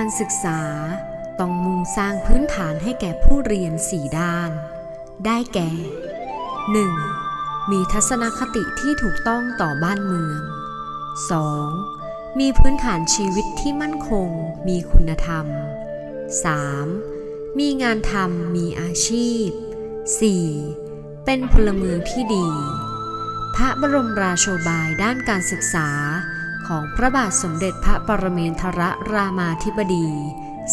การศึกษาต้องมุ่งสร้างพื้นฐานให้แก่ผู้เรียน4ด้าน ได้แก่ 1. มีทัศนคติที่ถูกต้องต่อบ้านเมือง 2. มีพื้นฐานชีวิตที่มั่นคง มีคุณธรรม 3. มีงานทำมีอาชีพ 4. เป็นพลเมืองที่ดี พระบรมราโชบายด้านการศึกษา ของพระบาทสมเด็จพระปรเมนทรรามาธิบดี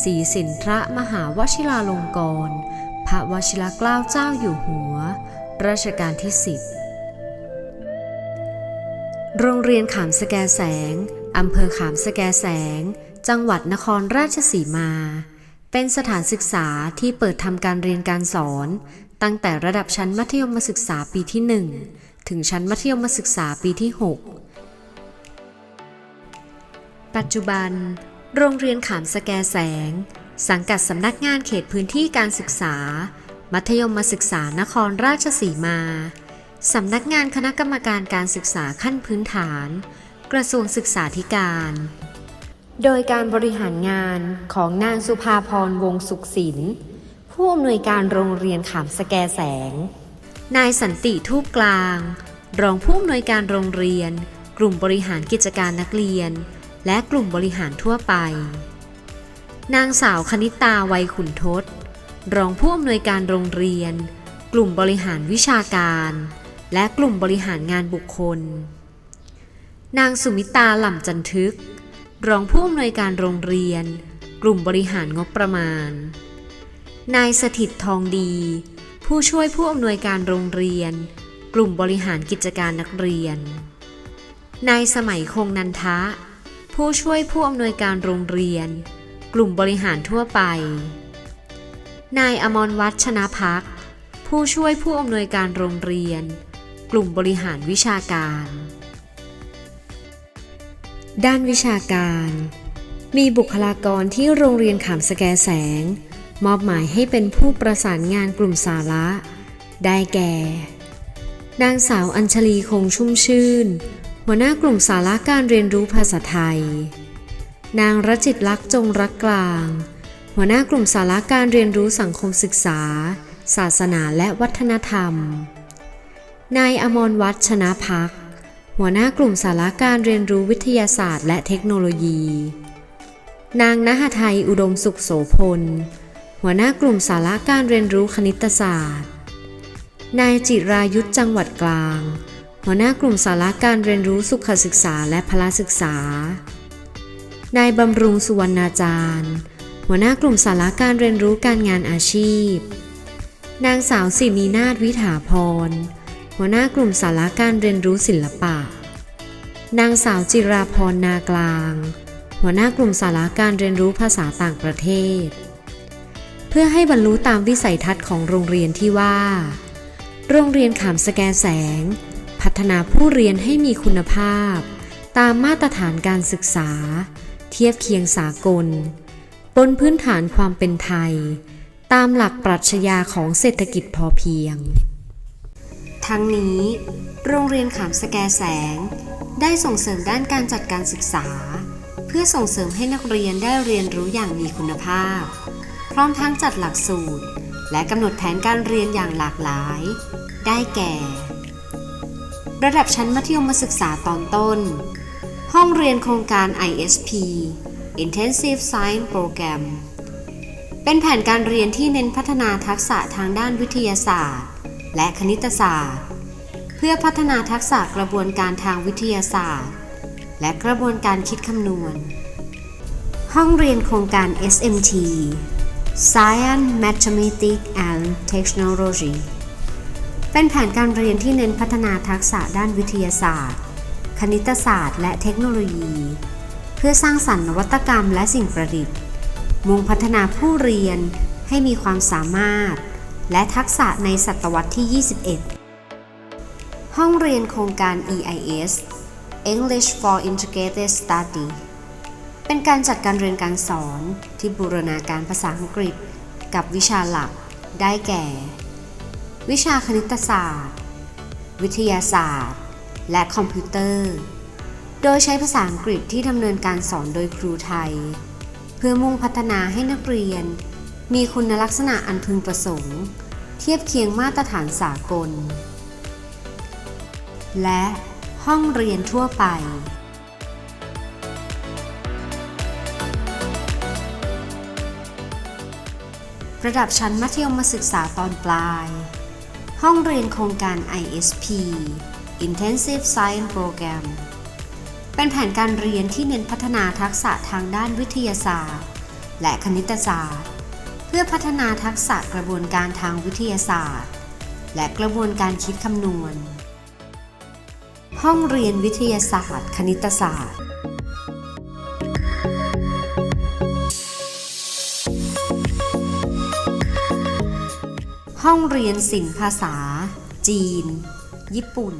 ศรีสินทรมหาวชิราลงกรณ์พระวชิรเกล้าเจ้าอยู่หัว รัชกาลที่10โรงเรียนขามสแกแสง อำเภอขามสแกแสง จังหวัดนครราชสีมา เป็นสถานศึกษาที่เปิดทำการเรียนการสอน ตั้งแต่ระดับชั้นมัธยมศึกษาปีที่ 1 ถึงชั้นมัธยมศึกษาปีที่ 6 ปัจจุบัน โรงเรียนขามสแกแสง สังกัดสำนักงานเขตพื้นที่การศึกษา มัธยมศึกษานครราชสีมา สำนักงานคณะกรรมการการศึกษาขั้นพื้นฐาน กระทรวงศึกษาธิการ โดยการบริหารงานของนางสุภาพรวงสุขศิลป์ผู้อำนวยการโรงเรียนขามสแกแสง นายสันติทูปกลาง รองผู้อำนวยการโรงเรียน กลุ่มบริหารกิจการนักเรียน และกลุ่มบริหารทั่วไป นางสาวคณิตาวัยขุนทศ รองผู้อำนวยการโรงเรียน กลุ่มบริหารวิชาการ และกลุ่มบริหารงานบุคคล นางสุมิตาหล่ำจันทึก รองผู้อำนวยการโรงเรียน กลุ่มบริหารงบประมาณ นายสถิตทองดี ผู้ช่วยผู้อำนวยการโรงเรียน กลุ่มบริหารกิจการนักเรียน นายสมัยคงนันทะ ผู้ช่วยผู้อำนวยการโรงเรียน กลุ่มบริหารทั่วไป นายอมรวัฒชนะพัก ผู้ช่วยผู้อำนวยการโรงเรียน กลุ่มบริหารวิชาการ ด้านวิชาการ มีบุคลากรที่โรงเรียนขามสแกแสง มอบหมายให้เป็นผู้ประสานงานกลุ่มสาระ ได้แก่ นางสาวอัญชลีคงชุ่มชื่น หัวหน้ากลุ่มสาระการเรียนรู้ภาษาไทย นางรจิตลักษ์จงรักกลาง หัวหน้ากลุ่มสาระการเรียนรู้สังคมศึกษา ศาสนาและวัฒนธรรม นายอมรวัฒชนะพัก หัวหน้ากลุ่มสาระการเรียนรู้วิทยาศาสตร์และเทคโนโลยี นางนหทัยอุดมสุขโสพล หัวหน้ากลุ่มสาระการเรียนรู้คณิตศาสตร์ นายจิรายุทธจังหวัดกลาง หัวหน้ากลุ่มสาระการเรียนรู้สุขศึกษาและพละศึกษา นายบำรุงสุวรรณาจารย์ หัวหน้ากลุ่มสาระการเรียนรู้การงานอาชีพ นางสาวสินีนาถวิถาพร หัวหน้ากลุ่มสาระการเรียนรู้ศิลปะ นางสาวจิราพรนากลาง หัวหน้ากลุ่มสาระการเรียนรู้ภาษาต่างประเทศ เพื่อให้บรรลุตามวิสัยทัศน์ของโรงเรียนที่ว่า โรงเรียนขามสแกแสง พัฒนาผู้เรียนให้มีคุณภาพ ตามมาตรฐานการศึกษา เทียบเคียงสากล บนพื้นฐานความเป็นไทย ตามหลักปรัชญาของเศรษฐกิจพอเพียง ทั้งนี้ โรงเรียนขามสแกแสง ได้ส่งเสริมด้านการจัดการศึกษา เพื่อส่งเสริมให้นักเรียนได้เรียนรู้อย่างมีคุณภาพ พร้อมทั้งจัดหลักสูตร และกำหนดแผนการเรียนอย่างหลากหลาย ได้แก่ ระดับชั้นมัธยมศึกษาตอนต้น ห้องเรียนโครงการ ISP Intensive Science Program เป็นแผนการเรียนที่เน้นพัฒนาทักษะทางด้านวิทยาศาสตร์ และคณิตศาสตร์ เพื่อพัฒนาทักษะกระบวนการทางวิทยาศาสตร์ และกระบวนการคิดคำนวณ ห้องเรียนโครงการ SMT Science Mathematics and Technology เป็นแผนการเรียนที่เน้นพัฒนาทักษะด้านวิทยาศาสตร์ คณิตศาสตร์ และเทคโนโลยี เพื่อสร้างสรรค์นวัตกรรมและสิ่งประดิษฐ์ มุ่งพัฒนาผู้เรียนให้มีความสามารถ และทักษะในศตวรรษที่ 21 ห้องเรียนโครงการ EIS English for Integrated Study เป็นการจัดการเรียนการสอนที่บูรณาการภาษาอังกฤษ กับวิชาหลักได้แก่ วิชาคณิตศาสตร์ วิทยาศาสตร์ และคอมพิวเตอร์ โดยใช้ภาษาอังกฤษที่ดำเนินการสอนโดยครูไทย เพื่อมุ่งพัฒนาให้นักเรียน มีคุณลักษณะอันพึงประสงค์ เทียบเคียงมาตรฐานสากล และห้องเรียนทั่วไประดับชั้นมัธยมศึกษาตอนปลาย ห้องเรียนโครงการ ISP Intensive Science Program เป็นแผนการเรียนที่เน้นพัฒนาทักษะทางด้านวิทยาศาสตร์ และคณิตศาสตร์ เพื่อพัฒนาทักษะกระบวนการทางวิทยาศาสตร์ และกระบวนการคิดคำนวณ ห้องเรียนวิทยาศาสตร์ คณิตศาสตร์ ห้องเรียนศิลปภาษา จีน ญี่ปุ่น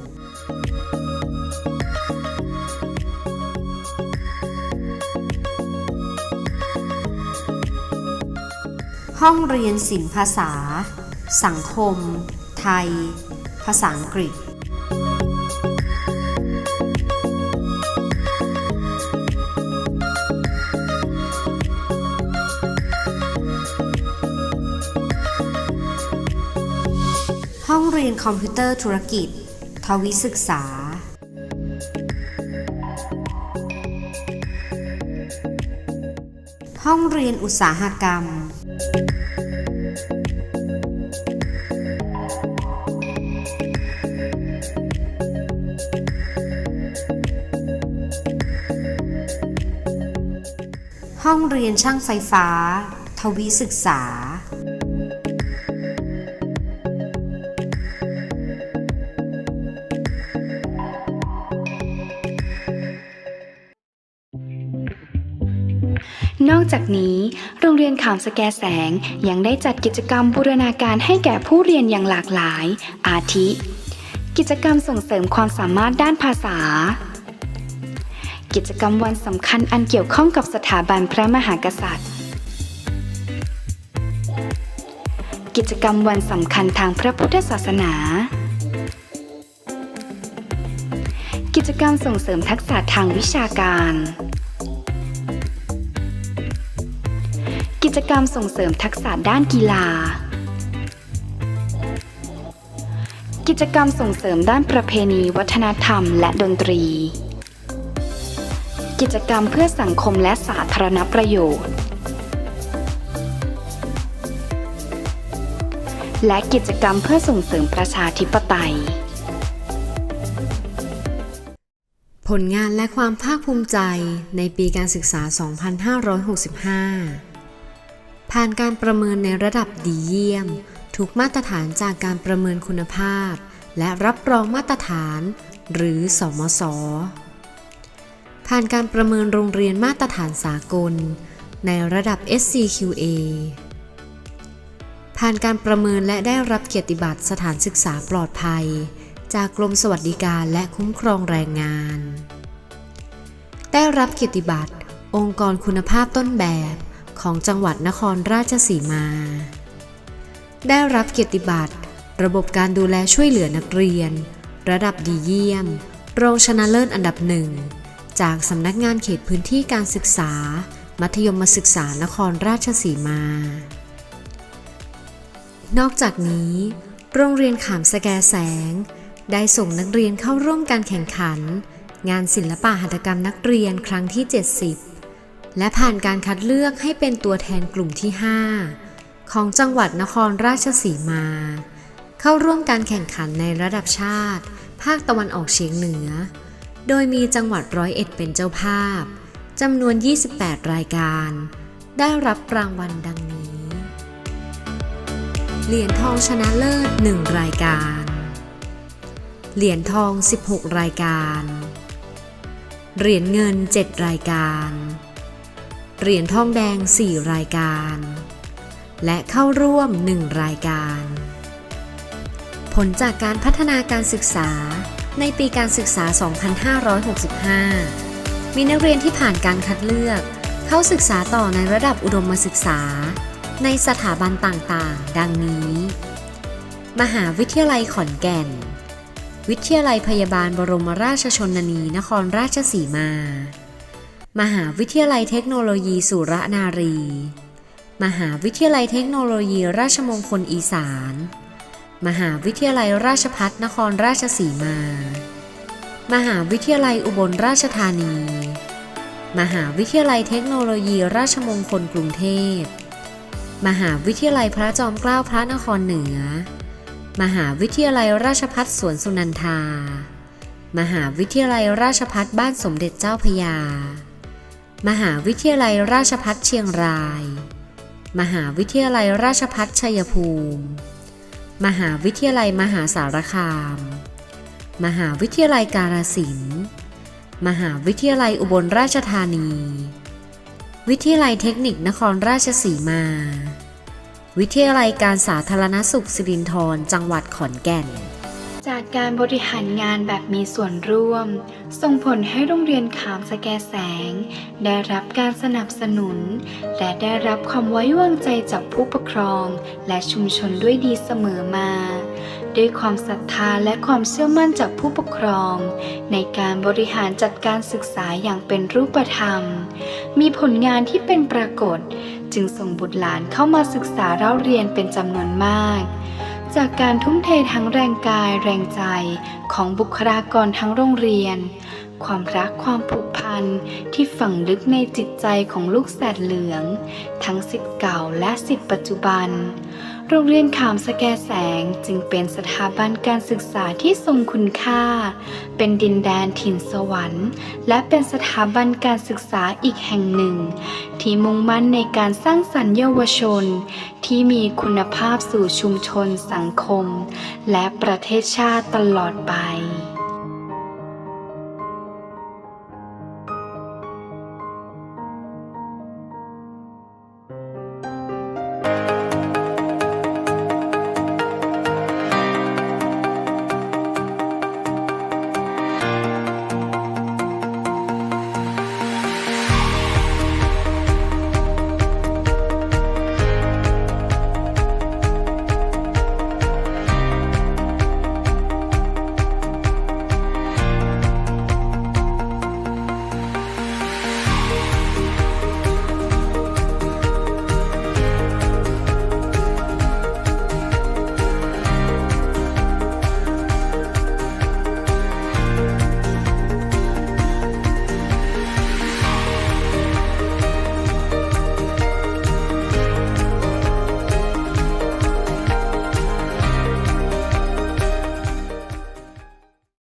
ห้องเรียนศิลปภาษา สังคม ไทย ภาษาอังกฤษ คอมพิวเตอร์ธุรกิจ ทวิศึกษา ห้องเรียนอุตสาหกรรม ห้องเรียนช่างไฟฟ้า ทวิศึกษา จากนี้ โรงเรียนขามสแกแสงยังได้จัดกิจกรรมบูรณาการให้แก่ผู้เรียนอย่างหลากหลาย อาทิ กิจกรรมส่งเสริมความสามารถด้านภาษา กิจกรรมวันสำคัญอันเกี่ยวข้องกับสถาบันพระมหากษัตริย์ กิจกรรมวันสำคัญทางพระพุทธศาสนา กิจกรรมส่งเสริมทักษะทางวิชาการ จกรรมส่งเสริมทักษะด้านกีฬา กิจกรรมส่งเสริมด้านประเพณี วัฒนธรรม และดนตรี กิจกรรมเพื่อสังคมและสาธารณประโยชน์ และกิจกรรมเพื่อส่งเสริมประชาธิปไตยผลงานและความภาคภูมิใจในปีการศึกษา 2565 ผ่านการประเมินในระดับดีเยี่ยมทุกมาตรฐานจากการประเมินคุณภาพ และรับรองมาตรฐาน หรือสมศผ่านการประเมินโรงเรียนมาตรฐานสากล ในระดับ SCQA ผ่านการประเมินและได้รับเกียรติบัตรสถานศึกษาปลอดภัย จากกรมสวัสดิการและคุ้มครองแรงงาน ได้รับเกียรติบัตร องค์กรคุณภาพต้นแบบ ของจังหวัดนครราชสีมา ได้รับเกียรติบัตร ระบบการดูแลช่วยเหลือนักเรียน ระดับดีเยี่ยม รองชนะเลิศอันดับหนึ่ง จากสำนักงานเขตพื้นที่การศึกษา มัธยมศึกษานครราชสีมา นอกจากนี้ โรงเรียนขามสแกแสง ได้ส่งนักเรียนเข้าร่วมการแข่งขัน งานศิลปะหัตถกรรมนักเรียนครั้งที่ 70 และผ่านการคัดเลือกให้เป็นตัวแทนกลุ่มที่ 5 ของจังหวัดนครราชสีมา เข้าร่วมการแข่งขันในระดับชาติ ภาคตะวันออกเฉียงเหนือ โดยมีจังหวัดร้อยเอ็ดเป็นเจ้าภาพจำนวน 28 รายการ ได้รับรางวัลดังนี้ เหรียญทองชนะเลิศ 1 รายการ เหรียญทอง 16 รายการ เหรียญเงิน 7 รายการ เหรียญทองแดง 4 รายการ และเข้าร่วม 1 รายการ ผลจากการพัฒนาการศึกษาในปีการศึกษา 2565 มีนักเรียนที่ผ่านการคัดเลือก เข้าศึกษาต่อในระดับอุดมศึกษา ในสถาบันต่างๆ ดังนี้ มหาวิทยาลัยขอนแก่น วิทยาลัยพยาบาลบรมราชชนนี นครราชสีมา มหาวิทยาลัยเทคโนโลยีสุรนารี มหาวิทยาลัยเทคโนโลยีราชมงคลอีสาน มหาวิทยาลัยราชพัฒนครราชสีมา มหาวิทยาลัยอุบลราชธานี มหาวิทยาลัยเทคโนโลยีราชมงคลกรุงเทพ มหาวิทยาลัยพระจอมเกล้าพระนครเหนือ มหาวิทยาลัยราชพัฒสวนสุนันทา มหาวิทยาลัยราชพัฒบ้านสมเด็จเจ้าพยา มหาวิทยาลัยราชพัฒเชียงราย มหาวิทยาลัยราชพัฒชัยภูมิ มหาวิทยาลัยมหาสารคาม มหาวิทยาลัยกาฬสินธุ์มหาวิทยาลัยอุบลราชธานี วิทยาลัยเทคนิคนครราชสีมา วิทยาลัยการสาธารณสุขสิรินธรจังหวัดขอนแก่น การบริหารงานแบบมีส่วนร่วม ส่งผลให้โรงเรียนขามสแกแสง ได้รับการสนับสนุน และได้รับความไว้วางใจจากผู้ปกครอง และชุมชนด้วยดีเสมอมา ด้วยความศรัทธาและความเชื่อมั่นจากผู้ปกครอง ในการบริหารจัดการศึกษาอย่างเป็นรูปธรรม มีผลงานที่เป็นปรากฏ จึงส่งบุตรหลานเข้ามาศึกษาเล่าเรียนเป็นจำนวนมาก จากการทุ่มเททั้งแรงกายแรงใจของบุคลากรทั้งโรงเรียน ความรักความผูกพันที่ฝังลึกในจิตใจของลูกแสดเหลือง ทั้งสิทธิ์เก่าและสิทธิ์ปัจจุบัน โรงเรียนขามสแกแสงจึงเป็นสถาบันการศึกษาที่ทรงคุณค่า เป็นดินแดนถิ่นสวรรค์ และเป็นสถาบันการศึกษาอีกแห่งหนึ่ง ที่มุ่งมั่นในการสร้างสรรค์เยาวชน ที่มีคุณภาพสู่ชุมชนสังคม และประเทศชาติตลอดไป